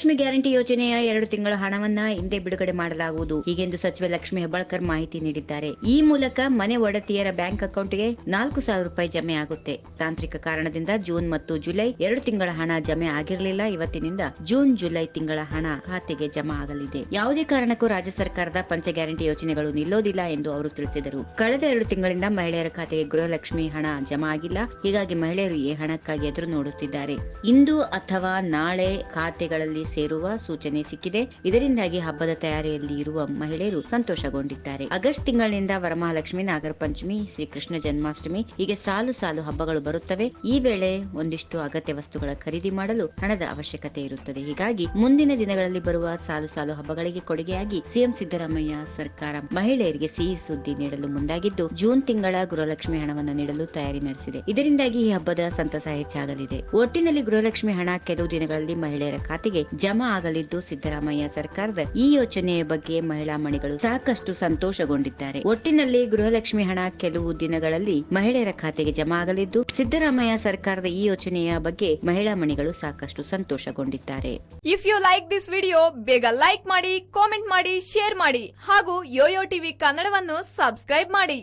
Gruhalakshmi guarantee ಯೋಜನೆಯ ಎರಡು ತಿಂಗಳ ಹಣವನ್ನ ಹಿಂದೆ ಬಿಡುಗಡೆ ಮಾಡಲಾಗುವುದು. ಹೀಗೆಂದು ಸಚಿವ ಲಕ್ಷ್ಮಿ ಹೆಬ್ಬಾಳ್ಕರ್ ಮಾಹಿತಿ ನೀಡಿದ್ದಾರೆ. ಈ ಮೂಲಕ ಮನೆ ಒಡತಿಯರ ಬ್ಯಾಂಕ್ ಅಕೌಂಟ್ಗೆ ನಾಲ್ಕು ಸಾವಿರ ರೂಪಾಯಿ ಜಮೆ ಆಗುತ್ತೆ. ತಾಂತ್ರಿಕ ಕಾರಣದಿಂದ ಜೂನ್ ಮತ್ತು ಜುಲೈ ಎರಡು ತಿಂಗಳ ಹಣ ಜಮೆ ಆಗಿರಲಿಲ್ಲ. ಇವತ್ತಿನಿಂದ ಜೂನ್, ಜುಲೈ ತಿಂಗಳ ಹಣ ಖಾತೆಗೆ ಜಮಾ ಆಗಲಿದೆ. ಯಾವುದೇ ಕಾರಣಕ್ಕೂ ರಾಜ್ಯ ಸರ್ಕಾರದ ಪಂಚ ಗ್ಯಾರಂಟಿ ಯೋಜನೆಗಳು ನಿಲ್ಲೋದಿಲ್ಲ ಎಂದು ಅವರು ತಿಳಿಸಿದರು. ಕಳೆದ ಎರಡು ತಿಂಗಳಿಂದ ಮಹಿಳೆಯರ ಖಾತೆಗೆ ಗೃಹಲಕ್ಷ್ಮಿ ಹಣ ಜಮಾ ಆಗಿಲ್ಲ. ಹೀಗಾಗಿ ಮಹಿಳೆಯರು ಈ ಹಣಕ್ಕಾಗಿ ಎದುರು ನೋಡುತ್ತಿದ್ದಾರೆ. ಇಂದು ಅಥವಾ ನಾಳೆ ಖಾತೆಗಳಲ್ಲಿ ಸೇರುವ ಸೂಚನೆ ಸಿಕ್ಕಿದೆ. ಇದರಿಂದಾಗಿ ಹಬ್ಬದ ತಯಾರಿಯಲ್ಲಿ ಇರುವ ಮಹಿಳೆಯರು ಸಂತೋಷಗೊಂಡಿದ್ದಾರೆ. ಆಗಸ್ಟ್ ತಿಂಗಳಿನಿಂದ ವರಮಹಾಲಕ್ಷ್ಮಿ ನಾಗರ ಪಂಚಮಿ ಶ್ರೀಕೃಷ್ಣ ಜನ್ಮಾಷ್ಟಮಿ ಹೀಗೆ ಸಾಲು ಸಾಲು ಹಬ್ಬಗಳು ಬರುತ್ತವೆ. ಈ ವೇಳೆ ಒಂದಿಷ್ಟು ಅಗತ್ಯ ವಸ್ತುಗಳ ಖರೀದಿ ಮಾಡಲು ಹಣದ ಅವಶ್ಯಕತೆ ಇರುತ್ತದೆ. ಹೀಗಾಗಿ ಮುಂದಿನ ದಿನಗಳಲ್ಲಿ ಬರುವ ಸಾಲು ಸಾಲು ಹಬ್ಬಗಳಿಗೆ ಕೊಡುಗೆಯಾಗಿ ಸಿಎಂ ಸಿದ್ದರಾಮಯ್ಯ ಸರ್ಕಾರ ಮಹಿಳೆಯರಿಗೆ ಸಿಹಿ ಸುದ್ದಿ ನೀಡಲು ಮುಂದಾಗಿದ್ದು, ಜೂನ್ ತಿಂಗಳ ಗೃಹಲಕ್ಷ್ಮಿ ಹಣವನ್ನು ನೀಡಲು ತಯಾರಿ ನಡೆಸಿದೆ. ಇದರಿಂದಾಗಿ ಈ ಹಬ್ಬದ ಸಂತಸ ಹೆಚ್ಚಾಗಲಿದೆ. ಒಟ್ಟಿನಲ್ಲಿ ಗೃಹಲಕ್ಷ್ಮಿ ಹಣ ಕೆಲವು ದಿನಗಳಲ್ಲಿ ಮಹಿಳೆಯರ ಖಾತೆಗೆ ಜಮಾ ಆಗಲಿದ್ದು ಸಿದ್ದರಾಮಯ್ಯ ಸರ್ಕಾರದ ಈ ಯೋಜನೆಯ ಬಗ್ಗೆ ಮಹಿಳಾ ಮಣಿಗಳು ಸಾಕಷ್ಟು ಸಂತೋಷಗೊಂಡಿದ್ದಾರೆ. ಒಟ್ಟಿನಲ್ಲಿ ಗೃಹಲಕ್ಷ್ಮಿ ಹಣ ಕೆಲವು ದಿನಗಳಲ್ಲಿ ಮಹಿಳೆಯರ ಖಾತೆಗೆ ಜಮಾ ಆಗಲಿದ್ದು, ಸಿದ್ದರಾಮಯ್ಯ ಸರ್ಕಾರದ ಈ ಯೋಜನೆಯ ಬಗ್ಗೆ ಮಹಿಳಾ ಮಣಿಗಳು ಸಾಕಷ್ಟು ಸಂತೋಷಗೊಂಡಿದ್ದಾರೆ. If you like this video ಬೇಗ ಲೈಕ್ ಮಾಡಿ ಕಾಮೆಂಟ್ ಮಾಡಿ ಶೇರ್ ಮಾಡಿ ಹಾಗೂ ಯೋಯೋ ಟಿವಿ ಕನ್ನಡವನ್ನು ಸಬ್ಸ್ಕ್ರೈಬ್ ಮಾಡಿ.